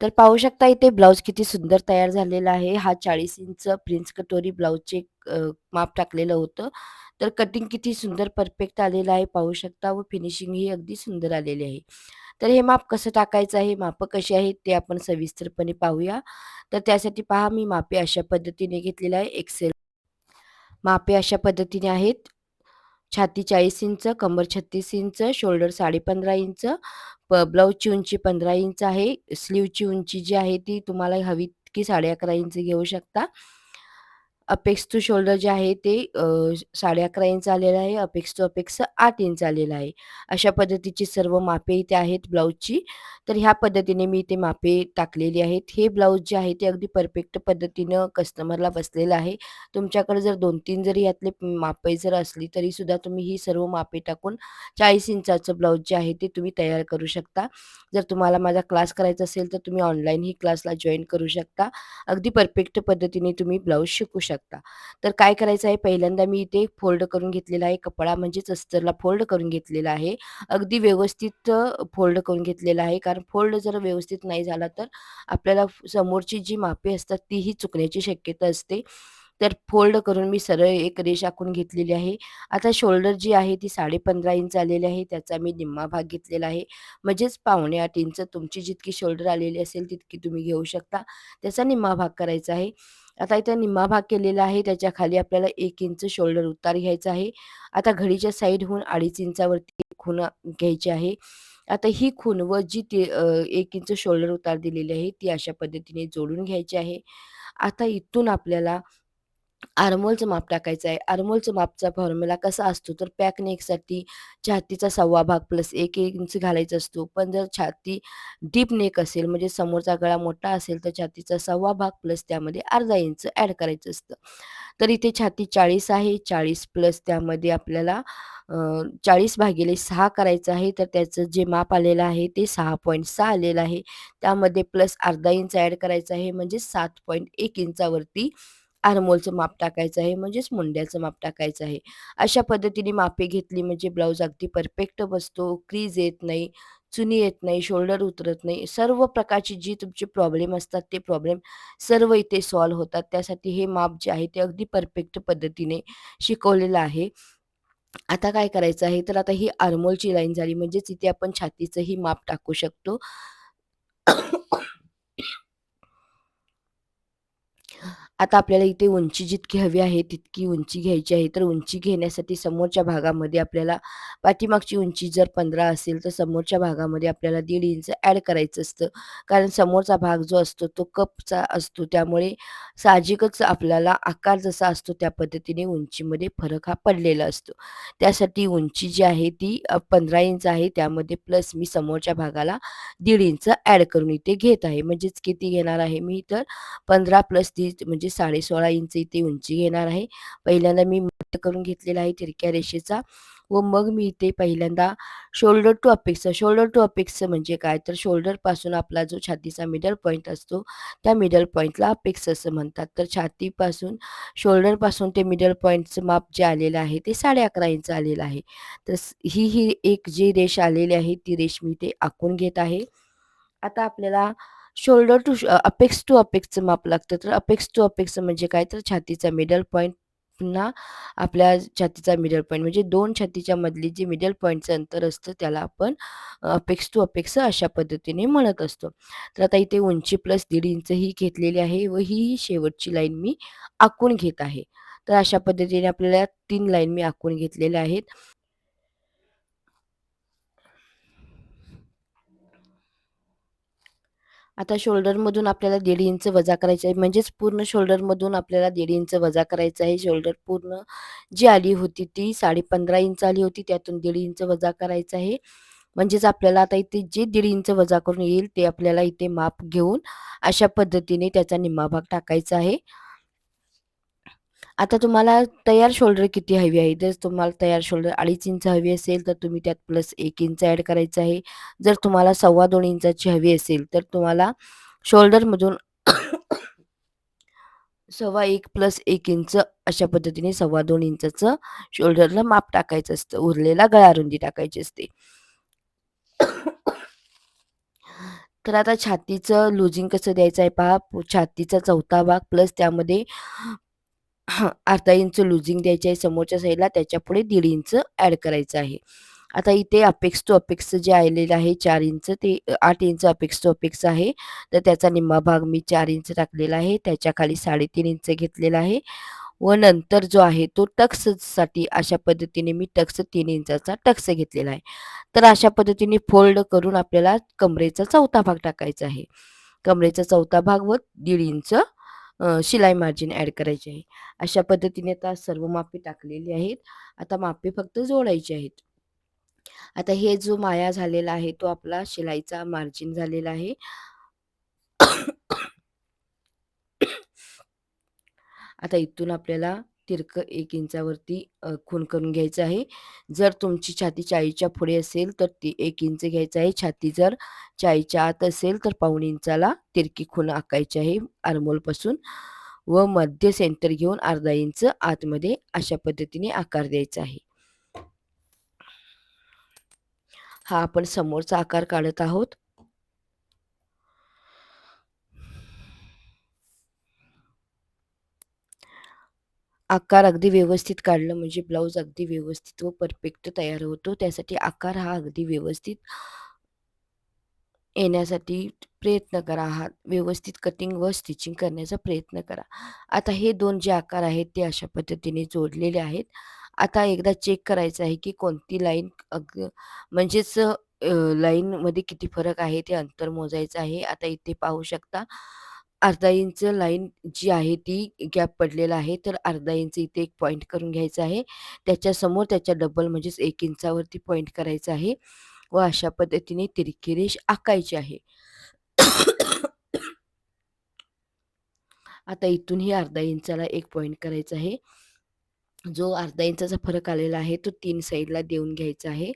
तर पाहू शकता इथे ब्लाऊज किती सुंदर तयार झालेला आहे. हा 40 इंच प्रिन्स कटोरी ब्लाऊजचे माप टाकलेलं होतं. तर कटिंग किती सुंदर परफेक्ट आलेलं आहे पाहू शकता व फिनिशिंग ही अगदी सुंदर आलेली आहे. तर हे माप कसं टाकायचं आहे, मापं कशी आहेत ते आपण सविस्तरपणे पाहूया. तर त्यासाठी पहा मी मापे अशा पद्धतीने घेतलेलं आहे. एक्सेल मापे अशा पद्धतीने आहेत. छाती 40 इंच, कंबर 36 इंच, शोल्डर 15.5 इंच, ब ब्लाऊजची उंची 15 इंच आहे. स्लीवची उंची जी आहे ती तुम्हाला हवी की 11.5 इंच घेऊ शकता. अपेक्स टू शोल्डर जे आहे ते अ, 11.5 इंच आलेलं आहे. अपेक्स टू अपेक्स 8 इंच आलेलं आहे. अशा पद्धतीची सर्व मापे इथे आहेत ब्लाऊजची. तर ह्या पद्धतीने मी इथे मापे टाकलेली आहेत. हे ब्लाऊज जे आहे ते अगदी परफेक्ट पद्धतीनं कस्टमरला बसलेलं आहे. तुमच्याकडे जर 2-3 जरी यातले मापे जर असली तरीसुद्धा तुम्ही ही सर्व मापे टाकून 40 इंचाचं ब्लाऊज जे आहे ते तुम्ही तयार करू शकता. जर तुम्हाला माझा क्लास करायचा असेल तर तुम्ही ऑनलाईनही क्लासला जॉइन करू शकता. अगदी परफेक्ट पद्धतीने तुम्ही ब्लाऊज शिकू शकता. तर काय करायचं आहे पहिल्यांदा मी इथे फोल्ड करून घेतलेला आहे कपडा म्हणजेच अस्तरला फोल्ड करून घेतलेला आहे. अगदी व्यवस्थित फोल्ड करून घेतलेला आहे. कारण फोल्ड जर व्यवस्थित नाही झाला तर आपल्याला समोरची जी मापे असतात तीही चुकण्याची शक्यता असते. तर फोल्ड करून मी सरळ एक रेष आखून घेतलेली आहे. आता शोल्डर जी आहे ती 15.5 इंच आलेली आहे. त्याचा मी निम्मा भाग घेतलेला आहे. म्हणजेच पावणे आठ इंच तुमची जितकी शोल्डर आलेली असेल तितकी तुम्ही घेऊ शकता. त्याचा निम्मा भाग करायचा आहे. आता इथे निम्मा भाग केलेला आहे. त्याच्याखाली आपल्याला एक इंच शोल्डर उतार घ्यायचा आहे. आता घडीच्या साईडहून 2.5 इंचावरती खून घ्यायची आहे. आता ही खून व जी ती एक इंच शोल्डर उतार दिलेली आहे ती अशा पद्धतीने जोडून घ्यायची आहे. आता इथून आपल्याला आरमोलचं माप टाकायचं आहे. आरमोलचं मापचा फॉर्म्युला कसा असतो तर पॅक नेकसाठी छातीचा सव्वा भाग प्लस एक इंच घालायचा असतो. पण जर छाती डीप नेक असेल म्हणजे समोरचा गळा मोठा असेल तर छातीचा सव्वा भाग प्लस त्यामध्ये अर्धा इंच ॲड करायचं असतं. तर इथे छाती 40 आहे. 40 प्लस त्यामध्ये आपल्याला चाळीस भागिले सहा करायचं आहे. तर त्याचं जे माप आलेलं आहे ते 6.6 आलेलं आहे. त्यामध्ये प्लस अर्धा इंच ॲड करायचं आहे म्हणजे 7.1 इंचावरती आरमोलचं माप टाकायचं आहे. म्हणजेच मुंड्याचं माप टाकायचं आहे. अशा पद्धतीने मापे घेतली म्हणजे ब्लाऊज अगदी परफेक्ट बसतो. क्रीज येत नाही, चुनी येत नाही, शोल्डर उतरत नाही. सर्व प्रकारची जी तुमची प्रॉब्लेम असतात ते प्रॉब्लेम सर्व इथे सॉल्व्ह होतात. त्यासाठी हे माप जे आहे ते अगदी परफेक्ट पद्धतीने शिकवलेलं आहे. आता काय करायचं आहे तर आता ही आरमोलची लाईन झाली म्हणजेच इथे आपण छातीचंही माप टाकू शकतो. आता आपल्याला इथे उंची जितकी हवी आहे तितकी उंची घ्यायची आहे. तर उंची घेण्यासाठी समोरच्या भागामध्ये आपल्याला पाठीमागची उंची जर 15 असेल तर समोरच्या भागामध्ये आपल्याला दीड इंच ॲड करायचं असतं. कारण समोरचा भाग जो असतो तो कपचा असतो. त्यामुळे साहजिकच आपल्याला आकार जसा असतो त्या पद्धतीने उंचीमध्ये फरक हा पडलेला असतो. त्यासाठी उंची जी आहे ती पंधरा इंच आहे. त्यामध्ये प्लस मी समोरच्या भागाला दीड इंच ॲड करून इथे घेत आहे. म्हणजेच किती घेणार आहे मी तर 15 प्लस ती म्हणजे म्हणजे 16.5 इंच इथे उंची घेणार आहे. पहिल्यांदा मी मत करून घेतलेला आहे तिरक्या रेषेचा व मग मी इथे पहिल्यांदा shoulder to apex shoulder to apex म्हणजे काय तर शोल्डरपासून आपला जो छातीचा मिडल पॉईंट असतो त्या मिडल पॉईंटला अपेक्स असं म्हणतात. तर छातीपासून शोल्डरपासून ते मिडल पॉईंटचं माप जे आलेलं आहे ते 11.5 इंच आलेलं आहे. तर ही ही एक जी रेष आलेली आहे ती रेष मी इथे आखून घेत आहे. आता आपल्याला शोल्डर टू अपेक्स टू अपेक्सचं माप लागतं. तर अपेक्स टू अपेक्सचं म्हणजे काय तर छातीचा मिडल पॉईंट पुन्हा आपल्या छातीचा मिडल पॉईंट म्हणजे दोन छातीच्या मधली जे मिडल पॉईंटचं अंतर असतं त्याला आपण अपेक्स टू अपेक्स अशा पद्धतीने म्हणत असतो. तर आता इथे उंची प्लस दीड इंच ही घेतलेली आहे व ही शेवटची लाईन मी आखून घेत आहे. तर अशा पद्धतीने आपल्याला तीन लाईन मी आखून घेतलेल्या आहेत. आता शोल्डरमधून आपल्याला दीड इंच वजा करायचं आहे. म्हणजेच पूर्ण शोल्डरमधून आपल्याला दीड इंच वजा करायचं आहे. शोल्डर पूर्ण जी आली होती ती 15.5 इंच आली होती. त्यातून दीड इंच वजा करायचं आहे. म्हणजेच आपल्याला आता इथे जे दीड इंच वजा करून येईल ते आपल्याला इथे माप घेऊन अशा पद्धतीने त्याचा निम्मा भाग टाकायचा आहे. आता तुम्हाला तयार शोल्डर किती हवी आहे? जर तुम्हाला तयार शोल्डर 2.5 इंच हवी असेल तर तुम्ही त्यात प्लस एक इंच ॲड करायचं आहे. जर तुम्हाला 2.25 इंचाची हवी असेल तर तुम्हाला शोल्डरमधून सव्वा एक प्लस एक इंच अशा पद्धतीने 2.25 इंचाचं शोल्डरला माप टाकायचं असतं. उरलेला गळारुंदी टाकायची असते. तर आता छातीचं लुझिंग कसं द्यायचं आहे पहा छातीचा चौथा भाग प्लस त्यामध्ये हां अर्धा इंच लुजिंग द्यायचं आहे समोरच्या साईडला त्याच्यापुढे दीड इंच ॲड करायचं आहे. आता इथे अपेक्स टू अपेक्स जे आलेलं आहे चार इंच ते आठ इंच अपेक्स टू अपेक्स आहे. तर त्याचा निम्मा भाग मी चार इंच टाकलेला आहे त्याच्याखाली साडेतीन इंच घेतलेला आहे. व नंतर जो आहे तो टक्ससाठी अशा पद्धतीने मी टक्स तीन इंचाचा टक्स घेतलेला आहे. तर अशा पद्धतीने फोल्ड करून आपल्याला कमरेचा चौथा भाग टाकायचा आहे. कमरेचा चौथा भाग व दीड इंच शिलाई मार्जिन ॲड करायची आहे. अशा पद्धतीने आता सर्व मापे टाकलेली आहेत. आता मापे फक्त जोडायचे आहेत. आता हे जो माया झालेला आहे तो आपला शिलाईचा मार्जिन झालेला आहे. आता इथून आपल्याला तिरकं एक इंचावरती खून करून घ्यायचं आहे. जर तुमची छाती चाळीच्या पुढे असेल तर ती एक इंच घ्यायचं आहे. छाती जर चाळीच्या आत असेल तर पाऊण इंचाला तिरकी खून आकायची आहे आरमोलपासून व मध्य सेंटर घेऊन अर्धा इंच आतमध्ये अशा पद्धतीने आकार द्यायचा आहे. हा आपण समोरचा आकार काढत आहोत. आकार अगदी व्यवस्थित काढलं म्हणजे ब्लाऊज अगदी व्यवस्थित व परफेक्ट तयार होतो. त्यासाठी आकार हा अगदी व्यवस्थित येण्यासाठी प्रयत्न करा. हा व्यवस्थित कटिंग व स्टिचिंग करण्याचा प्रयत्न करा. आता हे दोन जे आकार आहेत ते अशा पद्धतीने जोडलेले आहेत. आता एकदा चेक करायचं आहे की कोणती लाईन अग म्हणजेच लाईनमध्ये किती फरक आहे ते अंतर मोजायचं आहे. आता इथे पाहू शकता. अर्धा इंच लाईन जी आहे ती गॅप पडलेला आहे. तर अर्धा इंच इथे एक पॉईंट करून घ्यायचा आहे. त्याच्यासमोर त्याच्या डबल म्हणजेच एक इंचावरती पॉईंट करायचा आहे व अशा पद्धतीने तिरकी रेष आकायची आहे. आता इथून ही अर्धा इंचाला एक पॉईंट करायचा आहे. जो अर्धा इंचाचा फरक आलेला आहे तो तीन साईडला देऊन घ्यायचा आहे.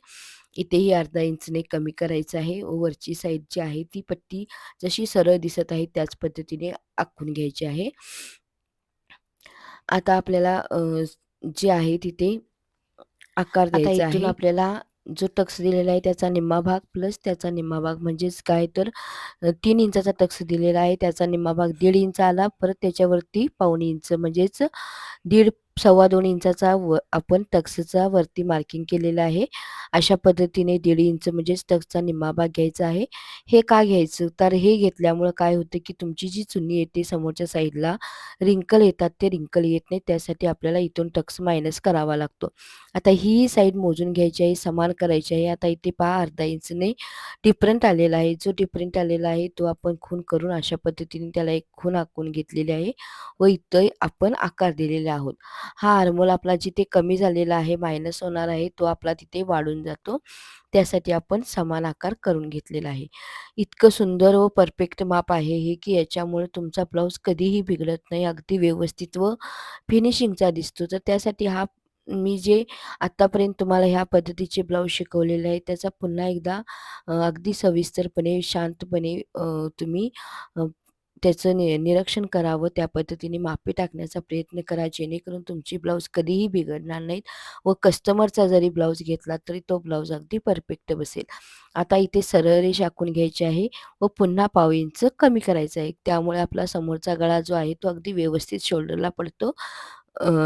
इथेही अर्धा इंचने कमी करायचं आहे. व वरची साईड जी आहे ती पट्टी जशी सरळ दिसत आहे त्याच पद्धतीने आखून घ्यायची आहे. आता आपल्याला जे आहे तिथे आकार द्यायचा आहे. आपल्याला जो टक्स दिलेला आहे त्याचा निम्मा भाग प्लस त्याचा निम्मा भाग म्हणजेच काय तर तीन इंचाचा टक्स दिलेला आहे. त्याचा निम्मा भाग दीड इंच आला परत त्याच्यावरती पाऊण इंच म्हणजेच दीड सव्वा दोन इंचाचा व आपण टक्सचा वरती मार्किंग केलेलं आहे. अशा पद्धतीने दीड इंच म्हणजेच टक्सचा निम्मा भाग घ्यायचा आहे. हे का घ्यायचं? तर हे घेतल्यामुळं काय होतं की तुमची जी चुनी येते समोरच्या साईडला रिंकल येतात. ते रिंकल येत नाही त्यासाठी आपल्याला इथून टक्स मायनस करावा लागतो. आता ही साईड मोजून घ्यायची आहे. समान करायची आहे. आता इथे पहा अर्धा इंचने डिफरंट आलेला आहे. जो डिफरंट आलेला आहे तो आपण खून करून अशा पद्धतीने त्याला एक खून आखून घेतलेली आहे व इथं आपण आकार दिलेले आहोत. हा हार्मोल आपला जिथे कमी झालेला आहे मायनस होणार आहे तो आपला तिथे वाढून जातो. त्यासाठी आपण समान आकार करून घेतलेला आहे. इतकं सुंदर व परफेक्ट माप आहे हे की याच्यामुळे तुमचा ब्लाऊज कधीही बिघडत नाही अगदी व्यवस्थित व फिनिशिंगचा दिसतो. तर त्यासाठी हा मी जे आत्तापर्यंत तुम्हाला ह्या पद्धतीचे ब्लाऊज शिकवलेले आहे त्याचा पुन्हा एकदा अगदी सविस्तरपणे शांतपणे तुम्ही त्याचं नि निरीक्षण करावं त्या पद्धतीने मापे टाकण्याचा प्रयत्न करा जेणेकरून तुमची ब्लाऊज कधीही बिघडणार नाहीत व कस्टमरचा जरी ब्लाऊज घेतला तरी तो ब्लाऊज अगदी परफेक्ट बसेल. आता इथे सरळ रेष आखून घ्यायची आहे व पुन्हा पाव इंच कमी करायचं आहे. त्यामुळे आपला समोरचा गळा जो आहे तो अगदी व्यवस्थित शोल्डरला पडतो.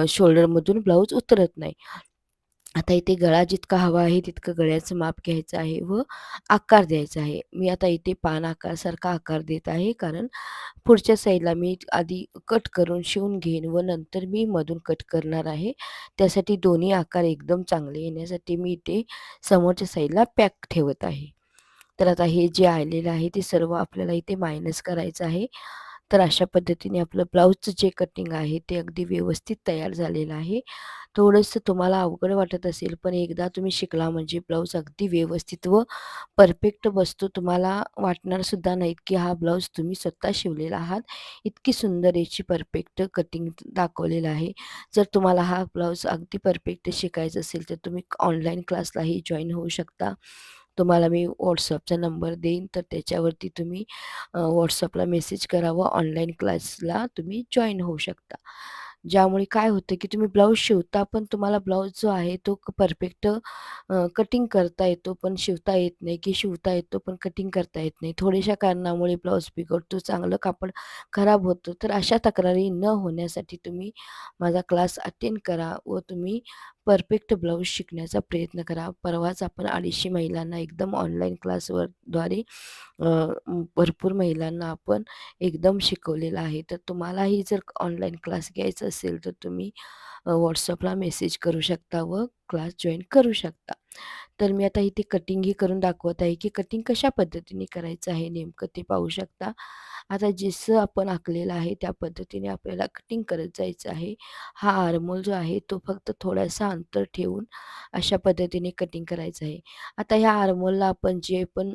शोल्डरमधून ब्लाऊज उतरत नाही. आता इथे गळा जितका हवा आहे तितकं गळ्याचं माप घ्यायचं आहे व आकार द्यायचा आहे. मी आता इथे पान आकारसारखा आकार देत आहे कारण पुढच्या साईडला मी आधी कट करून शिवून घेईन व नंतर मी मधून कट करणार आहे. त्यासाठी दोन्ही आकार एकदम चांगले येण्यासाठी मी इथे समोरच्या साईडला पॅक ठेवत आहे. तर आता हे जे आलेलं आहे ते सर्व आपल्याला इथे मायनस करायचं आहे. तर अशा पद्धतीने आपलं ब्लाऊजचं जे कटिंग आहे ते अगदी व्यवस्थित तयार झालेलं आहे. थोडंसं तुम्हाला अवघड वाटत असेल पण एकदा तुम्ही शिकला म्हणजे ब्लाऊज अगदी व्यवस्थित व परफेक्ट बसतो तुम्हाला वाटणार सुद्धा नाहीत की हा ब्लाऊज तुम्ही स्वतः शिवलेला आहात. इतकी सुंदर याची परफेक्ट कटिंग दाखवलेलं आहे. जर तुम्हाला हा ब्लाऊज अगदी परफेक्ट शिकायचा असेल तर तुम्ही ऑनलाईन क्लासलाही जॉईन होऊ शकता. तुम्हाला मी व्हॉट्सअपचा नंबर देईन तर त्याच्यावरती तुम्ही व्हॉट्सअपला मेसेज करावा. ऑनलाईन क्लासला तुम्ही जॉईन होऊ शकता. ज्यामुळे काय होतं की तुम्ही ब्लाऊज शिवता पण तुम्हाला ब्लाऊज जो आहे तो परफेक्ट कटिंग करता येतो पण शिवता येत नाही की शिवता येतो पण कटिंग करता येत नाही. थोड्याशा कारणामुळे ब्लाऊज बिघडतो चांगलं कापड खराब होतं तर अशा तक्रारी न होण्यासाठी तुम्ही माझा क्लास अटेंड करा व तुम्ही परफेक्ट ब्लाऊज शिकण्याचा प्रयत्न करा. परवाच आपण अडीचशे महिलांना एकदम ऑनलाईन क्लासवर द्वारे भरपूर महिलांना आपण एकदम शिकवलेलं आहे. तर तुम्हालाही जर ऑनलाईन क्लास घ्यायचा असेल तर तुम्ही व्हॉट्सअपला मेसेज करू शकता व क्लास जॉईन करू शकता. तर मी आता इथे कटिंगही करून दाखवत आहे की कटिंग कशा पद्धतीने करायचं आहे नेमकं ते पाहू शकता. आता जसं आपण आखलेलं आहे त्या पद्धतीने आपल्याला कटिंग करत जायचं आहे. हा आरमोल जो आहे तो फक्त थोडासा अंतर ठेवून अशा पद्धतीने कटिंग करायचं आहे. आता ह्या आरमोलला आपण जे पण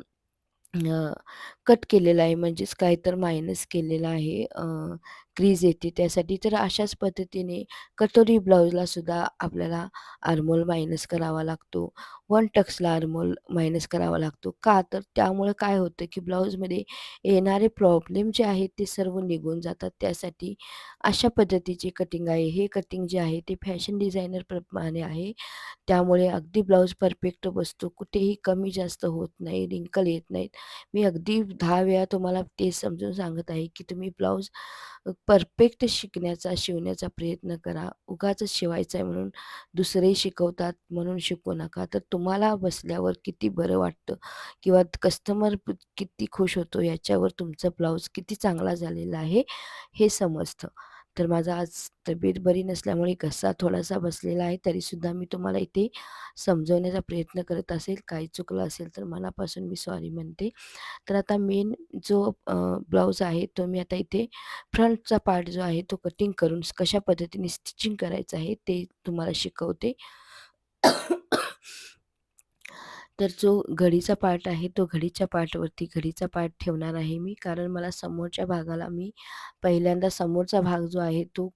कट केलेला आहे म्हणजेच काय तर मायनस केलेला आहे क्रीज येते. त्यासाठी तर अशाच पद्धतीने कटोरी ब्लाऊजला सुद्धा आपल्याला आरमोल मायनस करावा लागतो. वन टक्सला आरमोल मायनस करावा लागतो. का? तर त्यामुळे काय होतं की ब्लाऊजमध्ये येणारे प्रॉब्लेम जे आहेत ते सर्व निघून जातात. त्यासाठी अशा पद्धतीचे कटिंग आहे. हे कटिंग जे आहे ते फॅशन डिझायनर प्रमाणे आहे. त्यामुळे अगदी ब्लाऊज परफेक्ट बसतो कुठेही कमी जास्त होत नाही रिंकल येत नाहीत. मी अगदी दहा वेळा तुम्हाला ते समजून सांगत आहे की तुम्ही ब्लाऊज परफेक्ट शिकण्याचा शिवण्याचा प्रयत्न करा. उगाच शिवायचं आहे म्हणून दुसरे शिकवतात म्हणून शिकू नका. तर तुम्हाला बसल्यावर किती बरं वाटतं? किंवा कस्टमर किती खुश होतो? याच्यावर तुमचं ब्लाऊज किती चांगला झालेला आहे? हे समजतं. तर माझा आज तब्येत बरी नसल्यामुळे घसा थोडासा बसलेला आहे तरीसुद्धा मी तुम्हाला इथे समजवण्याचा प्रयत्न करत असेल. काही चुकलं असेल तर मनापासून मी सॉरी म्हणते. तर आता मेन जो ब्लाऊज आहे तो मी आता इथे फ्रंटचा पार्ट जो आहे तो कटिंग करून कशा पद्धतीने स्टिचिंग करायचं आहे ते तुम्हाला शिकवते. तर जो घडीचा पार्ट आहे तो घडीच्या पार्टवरती घडीचा पार्ट ठेवणार आहे मी. कारण मला समोरच्या भागाला मी पहिल्यांदा समोरचा भाग जो आहे तो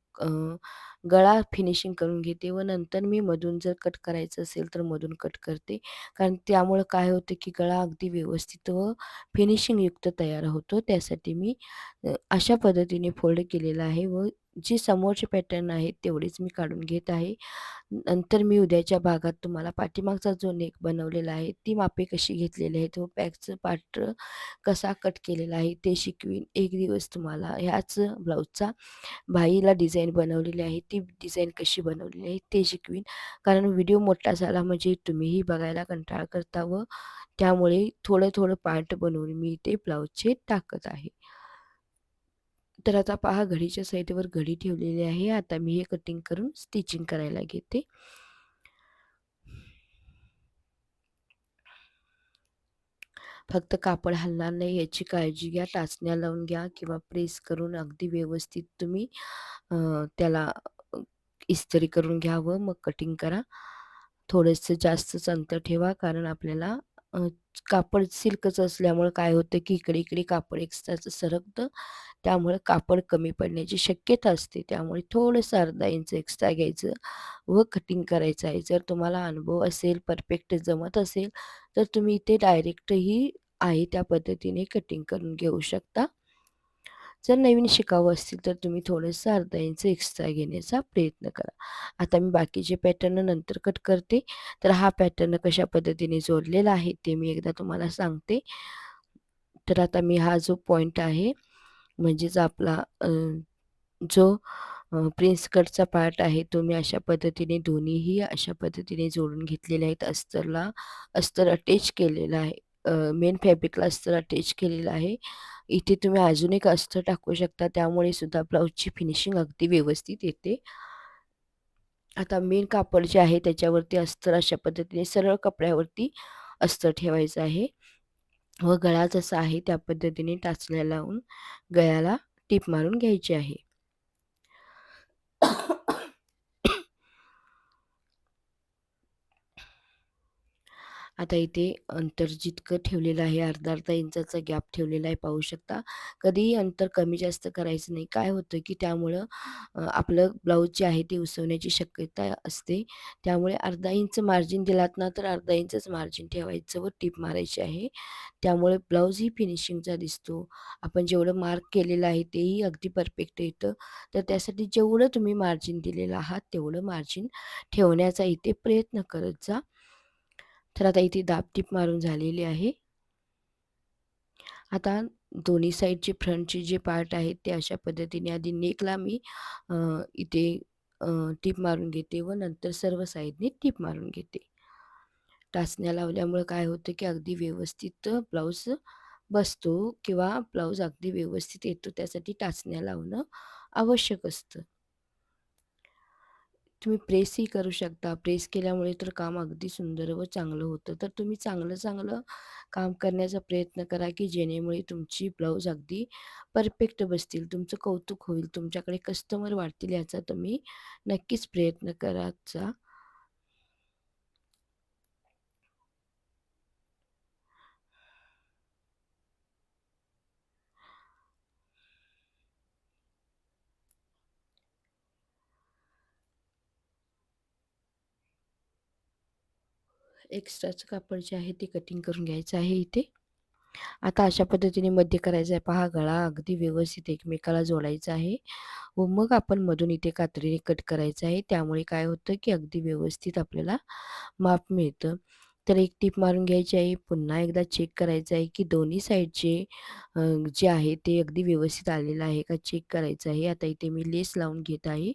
गळा फिनिशिंग करून घेते व नंतर मी मधून जर कट करायचं असेल तर मधून कट करते. कारण त्यामुळं काय होतं की गळा अगदी व्यवस्थित व फिनिशिंगयुक्त तयार होतो. त्यासाठी मी अशा पद्धतीने फोल्ड केलेला आहे व जी समोरचे पॅटर्न आहेत तेवढेच मी काढून घेत आहे. नंतर मी उद्याच्या भागात तुम्हाला पाठीमागचा जो नेक बनवलेला आहे. ती मापे कशी घेतलेली आहेत व पॅकचं पात्र कसा कट केलेला आहे ते शिकवीन. एक दिवस तुम्हाला ह्याच ब्लाऊजचा भाईला डिझाईन बनवलेली आहे. ती डिझाईन कशी बनवलेली आहे ते शिकवीन. कारण व्हिडिओ मोठा झाला म्हणजे तुम्हीही बघायला कंटाळा करता व त्यामुळे थोडं थोडं पार्ट बनवून मी ते ब्लाऊजचे टाकत आहे. तर आता पहा घडीच्या साईडवर घडी ठेवलेली आहे. आता मी हे कटिंग करून स्टिचिंग करायला घेते. फक्त कापड हलणार नाही याची काळजी घ्या टाचण्या लावून घ्या किंवा प्रेस करून अगदी व्यवस्थित तुम्ही त्याला इस्त्री करून घ्यावं. मग कटिंग करा. थोडंसं जास्तच अंतर ठेवा कारण आपल्याला कापड सिल्कच असल्यामुळं काय होतं की इकडे इकडे कापड एक्स्ट्राचं सरकतं. त्यामुळे कापड कमी पडण्याची शक्यता असते. त्यामुळे थोडंसं अर्धा इंच एक्स्ट्रा घ्यायचं व कटिंग करायचं आहे. जर तुम्हाला अनुभव असेल परफेक्ट जमत असेल तर तुम्ही इथे डायरेक्टही आहे त्या पद्धतीने कटिंग करून घेऊ शकता. जर नवीन शिकावं असतील तर तुम्ही थोडंसं अर्धा इंच एक्स्ट्रा घेण्याचा प्रयत्न करा. आता मी बाकीचे पॅटर्न नंतर कट करते. तर हा पॅटर्न कशा पद्धतीने जोडलेला आहे ते मी एकदा तुम्हाला सांगते. तर आता मी हा जो पॉईंट आहे म्हणजेच आपला जो प्रिन्स कटचा पार्ट आहे तो मी अशा पद्धतीने दोन्हीही अशा पद्धतीने जोडून घेतलेले आहेत. अस्तरला अस्तर अटॅच केलेलं आहे. मेन फॅब्रिकला अस्तर अटॅच केलेलं आहे. इथे तुम्ही अजून एक अस्तर टाकू शकता. त्यामुळे सुद्धा ब्लाऊजची फिनिशिंग अगदी व्यवस्थित येते. आता मेन कापड जे आहे त्याच्यावरती अस्तर अशा पद्धतीने सरळ कपड्यावरती अस्तर ठेवायचं आहे. व गळा जसा आहे त्या पद्धतीने टाचल्या लावून गळ्याला टीप मारून घ्यायची आहे. आता इथे अंतर जितकं ठेवलेलं आहे अर्धा अर्धा इंचाचा गॅप ठेवलेला आहे पाहू शकता. कधीही अंतर कमी जास्त करायचं नाही. काय होतं की त्यामुळं आपलं ब्लाऊज जे आहे ते उसवण्याची शक्यता असते. त्यामुळे अर्धा इंच मार्जिन दिलात ना तर अर्धा इंचच मार्जिन ठेवायचं व टीप मारायची आहे. त्यामुळे ब्लाऊजही फिनिशिंगचा दिसतो. आपण जेवढं मार्क केलेलं आहे तेही अगदी परफेक्ट येतं तर त्यासाठी जेवढं तुम्ही मार्जिन दिलेलं आहात तेवढं मार्जिन ठेवण्याचा इथे प्रयत्न करत जा. तर आता इथे दाबटीप मारून झालेली आहे. आता दोन्ही साईडचे फ्रंटचे जे पार्ट आहेत ते अशा पद्धतीने आधी नेकला मी इथे टीप मारून घेते व नंतर सर्व साईडने टीप मारून घेते. टाचण्या लावल्यामुळे काय होतं की अगदी व्यवस्थित ब्लाऊज बसतो किंवा ब्लाऊज अगदी व्यवस्थित येतो त्यासाठी टाचण्या लावणं आवश्यक असतं. तुम्ही प्रेसही करू शकता. प्रेस केल्यामुळे तर काम अगदी सुंदर व चांगलं होतं. तर तुम्ही चांगलं चांगलं काम करण्याचा प्रयत्न करा की जेणेमुळे तुमची ब्लाऊज अगदी परफेक्ट बसतील. तुमचं कौतुक होईल. तुमच्याकडे कस्टमर वाढतील याचा तुम्ही नक्कीच प्रयत्न कराचा एक्स्ट्राचं कापड जे आहे ते कटिंग करून घ्यायचं आहे इथे. आता अशा पद्धतीने मध्य करायचं आहे. पहा गळा अगदी व्यवस्थित एकमेकाला जोडायचा आहे. व मग आपण मधून इथे कात्रीने कट करायचं आहे. त्यामुळे काय होतं की अगदी व्यवस्थित आपल्याला माप मिळतं. तर एक टीप मारून घ्यायची आहे. पुन्हा एकदा चेक करायचं आहे की दोन्ही साईडचे जे आहे ते अगदी व्यवस्थित आलेलं आहे का चेक करायचं आहे. आता इथे मी लेस लावून घेत आहे.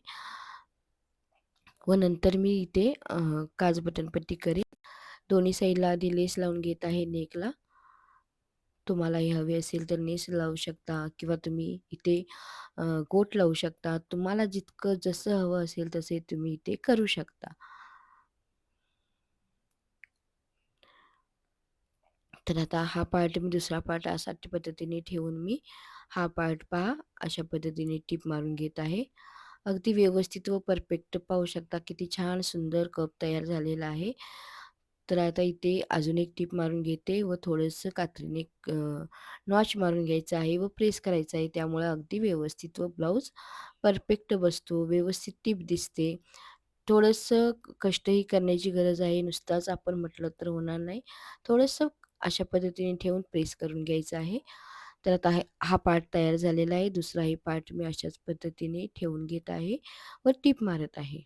व नंतर मी इथे काज बटन पट्टी करेन. दोन्ही साईडला आधी लेस लावून घेत आहे नेकला. तुम्हालाही हवे असेल तर नेस लावू शकता किंवा तुम्ही इथे गोट लावू शकता. तुम्हाला जितकं जसं हवं असेल तसे तुम्ही इथे करू शकता. तर आता हा पार्ट मी दुसरा पार्ट अशा पद्धतीने ठेवून मी हा पार्ट पहा. अशा पद्धतीने टीप मारून घेत आहे. अगदी व्यवस्थित व परफेक्ट पाहू शकता किती छान सुंदर कप तयार झालेला आहे. तर आता इथे अजून एक टीप मारून घेते व थोडंसं कात्रीने नॉच मारून घ्यायचं आहे व प्रेस करायचं आहे. त्यामुळे अगदी व्यवस्थित व ब्लाऊज परफेक्ट बसतो व्यवस्थित टीप दिसते. थोडंसं कष्टही करण्याची गरज आहे नुसताच आपण म्हटलं तर होणार नाही. थोडंसं अशा पद्धतीने ठेवून प्रेस करून घ्यायचं आहे. तर आता हा पार्ट तयार झालेला आहे. दुसराही पार्ट मी अशाच पद्धतीने ठेवून घेत आहे व टीप मारत आहे.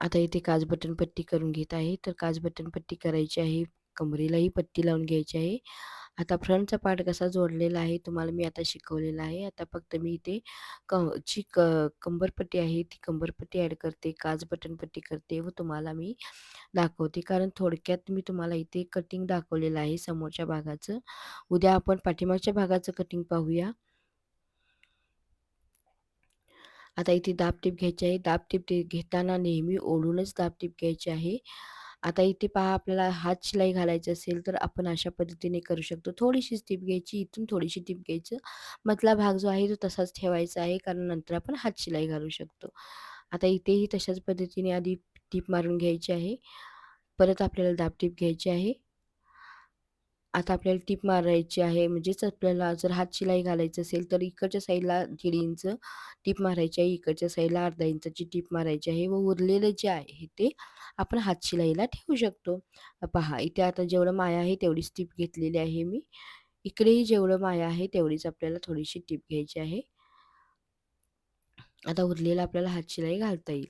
आता इथे काज बटन पट्टी करून घेत आहे. तर काज बटन पट्टी करायची आहे. कमरेलाही पट्टी लावून घ्यायची आहे. आता फ्रंटचा पार्ट कसा जोडलेला आहे तुम्हाला मी आता शिकवलेला आहे. आता फक्त मी इथे क जी क कंबरपट्टी आहे ती कंबरपट्टी ॲड करते काज बटनपट्टी करते व तुम्हाला मी दाखवते. कारण थोडक्यात मी तुम्हाला इथे कटिंग दाखवलेलं आहे समोरच्या भागाचं. उद्या आपण पाठीमागच्या भागाचं कटिंग पाहूया. आता इथे दाबटीप घ्यायची आहे. दाबटीप घेताना नेहमी ओढूनच दाबटीप घ्यायची आहे. आता इथे पहा आपल्याला हात शिलाई घालायची असेल तर आपण अशा पद्धतीने करू शकतो. थोडीशी टीप घ्यायची इथून थोडीशी टीप घ्यायचं. मधला भाग जो आहे तो तसाच ठेवायचा आहे कारण नंतर आपण हात शिलाई घालू शकतो. आता इथेही तशाच पद्धतीने आधी टीप मारून घ्यायची आहे. परत आपल्याला दाबटीप घ्यायची आहे. आता आपल्याला टीप मारायची आहे म्हणजेच आपल्याला जर हात शिलाई घालायचं असेल तर इकडच्या साईडला दीड इंच टीप मारायची आहे इकडच्या साईडला अर्धा इंचाची टीप मारायची आहे व उरलेलं जे आहे ते आपण हात शिलाईला ठेवू शकतो. पहा इथे आता जेवढं माया आहे तेवढीच टीप घेतलेली आहे मी. इकडेही जेवढं माया आहे तेवढीच आपल्याला थोडीशी टीप घ्यायची आहे. आता उरलेलं आपल्याला हात शिलाई घालता येईल.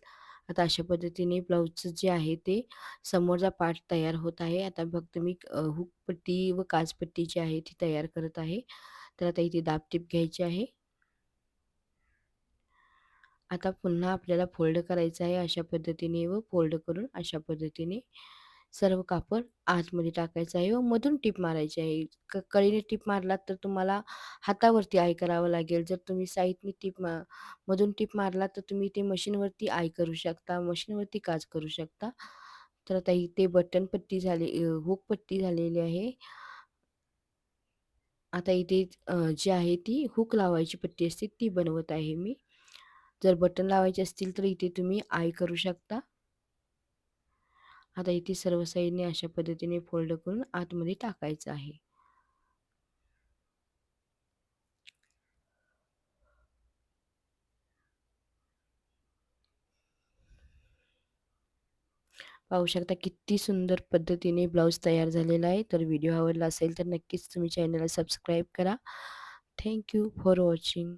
आता अशा पद्धतीने ब्लाऊजचं जे आहे ते समोरचा पार्ट तयार होत आहे. आता फक्त मी हुकपट्टी व काचपट्टी जी आहे ती तयार करत आहे. तर आता इथे दाबटीप घ्यायची आहे. आता पुन्हा आपल्याला फोल्ड करायचं आहे अशा पद्धतीने व फोल्ड करून अशा पद्धतीने सर्व कापड आतमध्ये टाकायचं आहे व मधून टीप मारायची आहे. क कळीने टीप मारलात तर तुम्हाला हातावरती आय करावं लागेल. जर तुम्ही साईडने टीप मा मधून टीप मारलात तर तुम्ही ते मशीनवरती आय करू शकता मशीनवरती काज करू शकता. तर आता इथे बटन पट्टी झाली हुक पट्टी झालेली आहे. आता इथे जी आहे ती हुक लावायची पट्टी असते ती बनवत आहे मी. जर बटन लावायचे असतील तर इथे तुम्ही आय करू शकता. आता इथे सर्व साईडने अशा पद्धतीने फोल्ड करून आतमध्ये टाकायचं आहे. पाहू शकता किती सुंदर पद्धतीने ब्लाऊज तयार झालेला आहे. तर व्हिडिओ आवडला असेल तर नक्कीच तुम्ही चॅनलला सबस्क्राईब करा. Thank you for watching